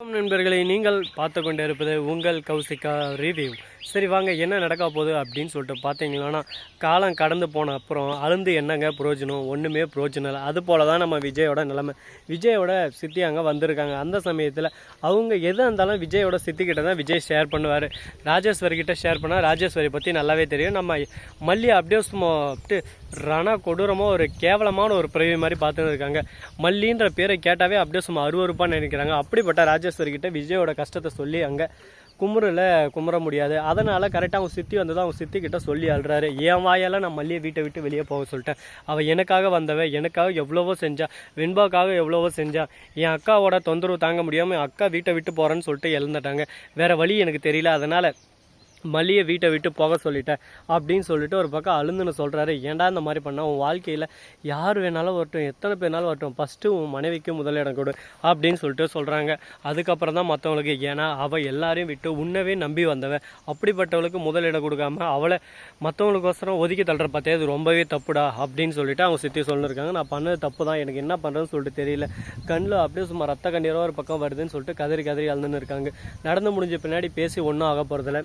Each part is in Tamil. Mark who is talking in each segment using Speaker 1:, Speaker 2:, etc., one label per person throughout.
Speaker 1: நண்பர்களை நீங்கள் பார்த்து கொண்டு இருப்பது உங்கள் கௌசிகா ரிவ்யூ சரி வாங்க என்ன நடக்க போகுது அப்படின்னு சொல்லிட்டு பார்த்தீங்கன்னா காலம் கடந்து போன அப்புறம் அழுந்து என்னங்க பிரயோஜனம் ஒன்றுமே புரோஜனம் இல்லை. அது போல தான் நம்ம விஜயோட நிலைமை. விஜயோட சித்தி அங்கே வந்திருக்காங்க. அந்த சமயத்தில் அவங்க எது இருந்தாலும் விஜயோட சித்திக்கிட்ட தான் விஜய் ஷேர் பண்ணுவார். ராஜேஸ்வரி கிட்ட ஷேர் பண்ணால் ராஜேஸ்வரி பற்றி நல்லாவே தெரியும். நம்ம மல்லி அப்படியே சும்மா ரண கொடூரமாக ஒரு கேவலமான ஒரு பிறவி மாதிரி பார்த்துன்னு இருக்காங்க. மல்லின்ற பேரை கேட்டாவே அப்படியே சும்மா அருவருப்பாக நினைக்கிறாங்க. அப்படிப்பட்ட ராஜ கிட்ட விஜயோட கஷ்டத்தை சொல்லி அங்கே குமுறில் குமுற முடியாது. அதனால் கரெக்டாக அவங்க சித்தி வந்ததும் அவங்க சித்திக்கிட்ட சொல்லி அழுறாரு. என் வாயால் நான் மல்லியை வீட்டை விட்டு வெளியே போக சொல்லிட்டேன். அவள் எனக்காக வந்தவ எனக்காக எவ்வளவோ செஞ்சா வெண்பாக்காக எவ்வளவோ செஞ்சா என் அக்காவோட தொந்தரவு தாங்க முடியாமல் அக்கா வீட்டை விட்டு போகிறேன்னு சொல்லிட்டு இழந்துட்டாங்க வேறு வழி எனக்கு தெரியல. அதனால் மல்லியை வீட்டை விட்டு போக சொல்லிட்டேன் அப்படின்னு சொல்லிட்டு ஒரு பக்கம் அழுந்துன்னு சொல்கிறாரு ஏன்டா இந்த மாதிரி பண்ண? உன் வாழ்க்கையில் யார் வேணாலும் வரட்டும் எத்தனை பேர்னாலும் வரட்டும் ஃபஸ்ட்டு உன் மனைவிக்கு முதலிடம் கொடு அப்படின்னு சொல்லிட்டு சொல்கிறாங்க அதுக்கப்புறம் தான் மற்றவங்களுக்கு ஏன்னா அவள் எல்லாரையும் விட்டு உன்னவே நம்பி வந்தவன் அப்படிப்பட்டவளுக்கு முதலிடம் கொடுக்காம அவளை மற்றவங்களுக்கோசரம் ஒதுக்கி தள்ளுற பார்த்தே அது ரொம்பவே தப்புடா அப்படின்னு சொல்லிட்டு அவங்க சித்தி சொல்லியிருக்காங்க நான் பண்ணது தப்பு தான். எனக்கு என்ன பண்ணுறதுன்னு சொல்லிட்டு தெரியல. கண்ணில் அப்படியே சும்மா ரத்த கண்ணீரோ ஒரு பக்கம் வருதுன்னு சொல்லிட்டு கதறி கதறி அழுதுன்னு இருக்காங்க. நடந்து முடிஞ்ச பின்னாடி பேசி ஒன்றும் ஆக போகிறதில்ல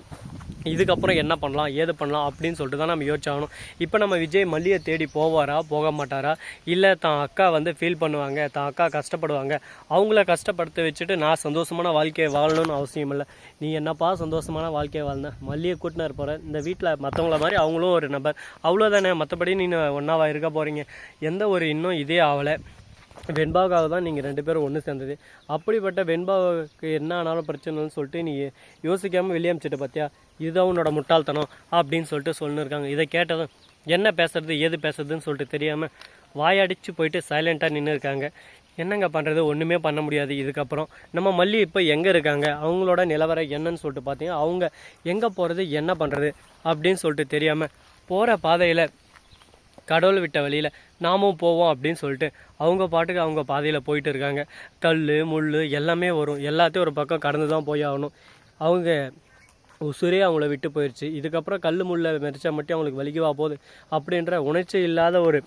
Speaker 1: இதுக்கப்புறம் என்ன பண்ணலாம் ஏது பண்ணலாம் அப்படின்னு சொல்லிட்டு தான் நம்ம யோசிச்சாகணும். இப்போ நம்ம விஜய் மல்லியை தேடி போவாரா போக மாட்டாரா? இல்லை தான் அக்கா வந்து ஃபீல் பண்ணுவாங்க தான் அக்கா கஷ்டப்படுவாங்க. அவங்கள கஷ்டப்படுத்த வச்சுட்டு நான் சந்தோஷமான வாழ்க்கையை வாழணும்னு அவசியம் இல்லை. நீ என்னப்பா சந்தோஷமான வாழ்க்கையை வாழ்ந்த? மல்லியை கூட்டினா இருப்பார் இந்த வீட்டில் மற்றவங்கள மாதிரி அவங்களும் ஒரு நபர். அவ்வளோதானே மற்றபடி நீ ஒன்றாவா இருக்க போகிறீங்க எந்த ஒரு இன்னும் இதே ஆகலை வெண்பாவுக்காக தான் நீங்கள் ரெண்டு பேரும் ஒன்று சேர்ந்தது. அப்படிப்பட்ட வெண்பாவுக்கு என்ன ஆனாலும் பிரச்சனைன்னு சொல்லிட்டு நீ யோசிக்காமல் வெளியே அமிச்சிட்ட பார்த்தியா இதுதான் உன்னோட முட்டாள்தனம் அப்படின்னு சொல்லிட்டு சொல்லிருக்காங்க இதை கேட்டதும் என்ன பேசுறது ஏது பேசுறதுன்னு சொல்லிட்டு தெரியாமல் வாயடிச்சு போயிட்டு சைலண்ட்டாக நின்று இருக்காங்க என்னங்க பண்ணுறது ஒன்றுமே பண்ண முடியாது. இதுக்கப்புறம் நம்ம மல்லி இப்போ எங்கே இருக்காங்க? அவங்களோட நிலவரம் என்னன்னு சொல்லிட்டு பார்த்தீங்கன்னா அவங்க எங்கே போகிறது என்ன பண்ணுறது அப்படின்னு சொல்லிட்டு தெரியாமல் போகிற பாதையில் கடவுள் விட்ட வழியில் நாமும் போவோம் அப்படின்னு சொல்லிட்டு அவங்க பாட்டுக்கு அவங்க பாதையில் போயிட்டு இருக்காங்க. கல் முள் எல்லாமே வரும். எல்லாத்தையும் ஒரு பக்கம் கடந்து தான் போய் ஆகணும். அவங்க உசுரே அவங்கள விட்டு போயிடுச்சு இதுக்கப்புறம் கல் முள்ள மெரிச்சா மட்டும் அவங்களுக்கு வலிக்குவா போகுது அப்படின்ற உணர்ச்சி இல்லாத ஒரு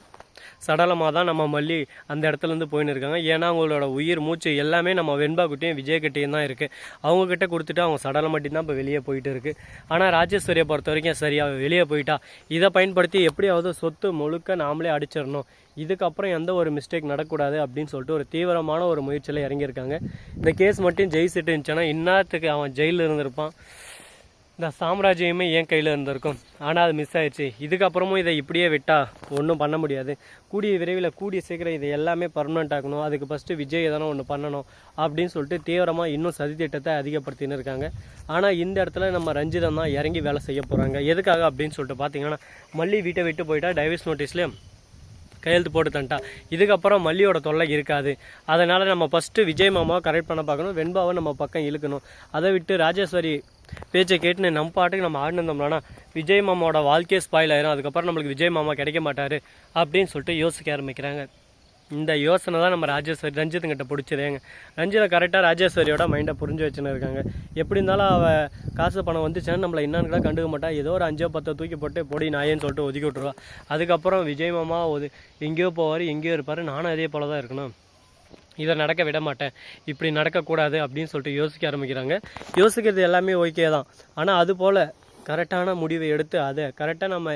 Speaker 1: சடலமாக தான் நம்ம மல்லி அந்த இடத்துலேருந்து போயின்னு இருக்காங்க. ஏன்னா அவங்களோட உயிர் மூச்சு எல்லாமே நம்ம வெண்பாக்கிட்டையும் விஜய்கிட்டையும் தான் இருக்குது அவங்கக்கிட்ட கொடுத்துட்டு அவங்க சடலம் மட்டும்தான் இப்போ வெளியே போயிட்டு இருக்கு. ஆனால் ராஜேஸ்வரியை பொறுத்த வரைக்கும் சரி வெளியே போயிட்டா. இதை பயன்படுத்தி எப்படியாவது சொத்து முழுக்க நாமளே அடிச்சிடணும். இதுக்கப்புறம் எந்த ஒரு மிஸ்டேக் நடக்கூடாது அப்படின்னு சொல்லிட்டு ஒரு தீவிரமான ஒரு முயற்சியில் இறங்கியிருக்காங்க. இந்த கேஸ் மட்டும் ஜெயிச்சிட்டு இருந்துச்சுன்னா இந்நேரத்துக்கு அவன் ஜெயிலில் இருந்திருப்பான். இந்த சாம்ராஜ்யமே என் கையில் இருந்திருக்கும். ஆனால் அது மிஸ் ஆயிடுச்சு. இதுக்கப்புறமும் இதை இப்படியே விட்டால் ஒன்றும் பண்ண முடியாது. கூடிய விரைவில் கூடிய சீக்கிரம் இதை எல்லாமே பர்மனெண்ட் ஆக்கணும். அதுக்கு ஃபஸ்ட்டு விஜய் எதனா ஒன்று பண்ணணும் அப்படின்னு சொல்லிட்டு தீவிரமாக இன்னும் சதி திட்டத்தை அதிகப்படுத்தின்னு இருக்காங்க. ஆனால் இந்த இடத்துல நம்ம ரஞ்சிதம் தான் இறங்கி வேலை செய்ய போகிறாங்க எதுக்காக அப்படின்னு சொல்லிட்டு பார்த்தீங்கன்னா மல்லி வீட்டை விட்டு போயிட்டால் டைவர்ஸ் நோட்டீஸ்லேயும் கையெழுத்து போட்டு தந்துட்டா. இதுக்கப்புறம் மல்லியோட தொல்லை இருக்காது. அதனால் நம்ம ஃபஸ்ட்டு விஜய் மாமாவை கரெக்ட் பண்ண பார்க்கணும். வெண்பாவை நம்ம பக்கம் இழுக்கணும். அதை விட்டு ராஜேஸ்வரி பேச்சை கேட்டுன்னு நம்ம பாட்டுக்கு நம்ம ஆடினோம்னா விஜய் மாமாவோட வாழ்க்கையே ஸ்பாயில் ஆயிரும். அதுக்கப்புறம் நம்மளுக்கு விஜய் மாமா கிடைக்க மாட்டார் அப்படின்னு சொல்லிட்டு யோசிக்க ஆரம்பிக்கிறாங்க. இந்த யோசனை தான் நம்ம ராஜேஸ்வரி ரஞ்சித்துங்கிட்ட பிடிச்சதேங்க ரஞ்சிதை கரெக்டாக ராஜேஸ்வரியோட மைண்டை புரிஞ்சு வச்சுன்னு இருக்காங்க எப்படி இருந்தாலும் அவள் காசு பணம் வந்துச்சுன்னா நம்மளை என்னன்னு கூட கண்டுக்க மாட்டா. ஏதோ ஒரு அஞ்சோ பத்தோ தூக்கி போட்டு பொடி நாயேன்னு சொல்லிட்டு ஒதுக்கி விட்ருவா அதுக்கப்புறம் விஜய் மாமா ஒது எங்கேயோ போவார் எங்கேயோ இருப்பார். நானும் அதே போல தான் இருக்கணும். இதை நடக்க விட மாட்டேன். இப்படி நடக்கக்கூடாது அப்படின்னு சொல்லிட்டு யோசிக்க ஆரம்பிக்கிறாங்க. யோசிக்கிறது எல்லாமே ஓகே தான். ஆனால் அது போல் கரெக்டான முடிவை எடுத்து அதை கரெக்டாக நம்ம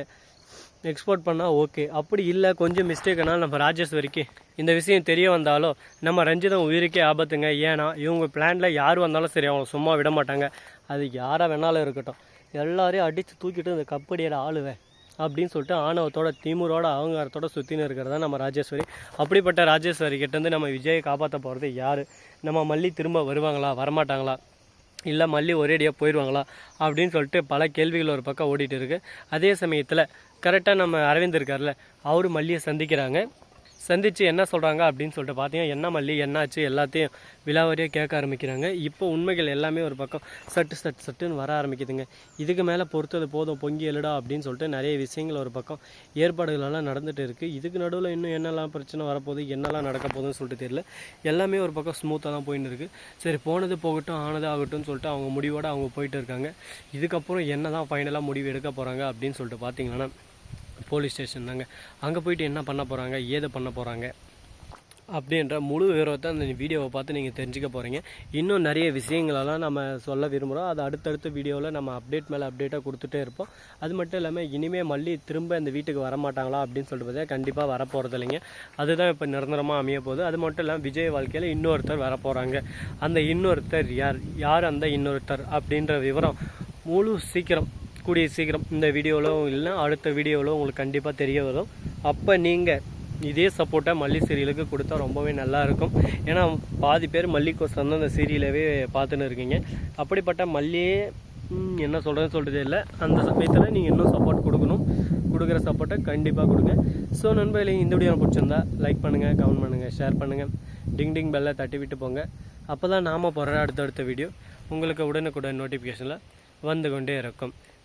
Speaker 1: எக்ஸ்போர்ட் பண்ணால் ஓகே அப்படி இல்லை கொஞ்சம் மிஸ்டேக்னால நம்ம ராஜேஸ்வரிக்கு இந்த விஷயம் தெரிய வந்தாலும் நம்ம ரஞ்சிதம் உயிருக்கே ஆபத்துங்க. ஏன்னா இவங்க பிளானில் யார் வந்தாலும் சரி அவங்க சும்மா விட மாட்டாங்க. அது யாராக வேணாலும் இருக்கட்டும். எல்லாரையும் அடித்து தூக்கிட்டு இந்த கப்படியில் ஆளுவேன் அப்படின்னு சொல்லிட்டு ஆணவத்தோட திமுறோட அகங்காரத்தோட சுற்றின்னு இருக்கிறது தான் நம்ம ராஜேஸ்வரி. அப்படிப்பட்ட ராஜேஸ்வரி கிட்டேருந்து நம்ம விஜயை காப்பாற்ற போகிறது யார்? நம்ம மல்லி திரும்ப வருவாங்களா? வரமாட்டாங்களா? இல்லை மல்லி ஒரேடியாக போயிடுவாங்களா அப்படின்னு சொல்லிட்டு பல கேள்விகள் ஒரு பக்கம் ஓடிட்டு இருக்கு. அதே சமயத்தில் கரெக்டாக நம்ம அரவிந்த் இருக்கார்ல அவர் மல்லியை சந்திக்கிறாங்க. சந்தித்து என்ன சொல்கிறாங்க அப்படின்னு சொல்லிட்டு பார்த்தீங்கன்னா என்ன மல்லி என்னாச்சு எல்லாத்தையும் விலாவாரியாக கேட்க ஆரம்பிக்கிறாங்க. இப்போ உண்மைகள் எல்லாமே ஒரு பக்கம் சட்டு சட்டு சட்டுன்னு வர ஆரம்பிக்குதுங்க. இதுக்கு மேலே பொறுத்தது போதும் பொங்கி எழுடா அப்படின்னு சொல்லிட்டு நிறைய விஷயங்கள் ஒரு பக்கம் ஏற்பாடுகளெல்லாம் நடந்துகிட்டு இருக்குது இதுக்கு நடுவில் இன்னும் என்னெல்லாம் பிரச்சனை வரப்போகுது என்னெல்லாம் நடக்க போகுதுன்னு சொல்லிட்டு தெரியல. எல்லாமே ஒரு பக்கம் ஸ்மூத்தாக தான் போயின்னு இருக்குது சரி போனது போகட்டும் ஆனது ஆகட்டும்னு சொல்லிட்டு அவங்க முடிவோடு அவங்க போயிட்டு இருக்காங்க. இதுக்கப்புறம் என்ன தான் ஃபைனலாக முடிவு எடுக்க போகிறாங்க அப்படின்னு சொல்லிட்டு பார்த்தீங்கன்னா போலீஸ் ஸ்டேஷன் தாங்க. அங்கே போயிட்டு என்ன பண்ண போகிறாங்க ஏது பண்ண போகிறாங்க அப்படின்ற முழு விவரத்தை அந்த வீடியோவை பார்த்து நீங்கள் தெரிஞ்சுக்க போகிறீங்க இன்னும் நிறைய விஷயங்களெல்லாம் நம்ம சொல்ல விரும்புகிறோம் அது அடுத்தடுத்த வீடியோவில் நம்ம அப்டேட் மேலே அப்டேட்டாக கொடுத்துட்டே இருப்போம். அது மட்டும் இல்லாமல் இனிமேல் மல்லி திரும்ப இந்த வீட்டுக்கு வர மாட்டாங்களா அப்படின்னு சொல்லிட்டு பார்த்தா கண்டிப்பாக வரப்போகிறது இல்லைங்க. அதுதான் இப்போ நிரந்தரமாக அமைய போகுது. அது மட்டும் இல்லாமல் விஜய் வாழ்க்கையில் இன்னொருத்தர் வரப்போகிறாங்க அந்த இன்னொருத்தர் யார்? யார் அந்த இன்னொருத்தர் அப்படின்ற விவரம் முழு சீக்கிரம் கூடிய சீக்கிரம் இந்த வீடியோவில் இல்லைன்னா அடுத்த வீடியோவில் உங்களுக்கு கண்டிப்பாக தெரிய வரும். அப்போ நீங்கள் இதே சப்போர்ட்டை மல்லி சீரியலுக்கு கொடுத்தா ரொம்பவே நல்லாயிருக்கும் ஏன்னா பாதி பேர் மல்லிக்கோசம் தான் அந்த சீரியலவே பார்த்துன்னு இருக்கீங்க. அப்படிப்பட்ட மல்லியே என்ன சொல்கிறேன்னு சொல்கிறதே இல்லை. அந்த சமயத்தில் நீங்கள் இன்னும் சப்போர்ட் கொடுக்கணும். கொடுக்குற சப்போர்ட்டை கண்டிப்பாக கொடுங்க. ஸோ நண்பர்களே இந்த வீடியோ பிடிச்சிருந்தா லைக் பண்ணுங்கள் கமெண்ட் பண்ணுங்கள் ஷேர் பண்ணுங்கள் டிங் டிங் பெல்லை தட்டி விட்டு போங்க. அப்போ தான் நாம் போகிற அடுத்தடுத்த வீடியோ உங்களுக்கு உடனுக்குடன் நோட்டிஃபிகேஷனில் வந்து கொண்டே இருக்கும்.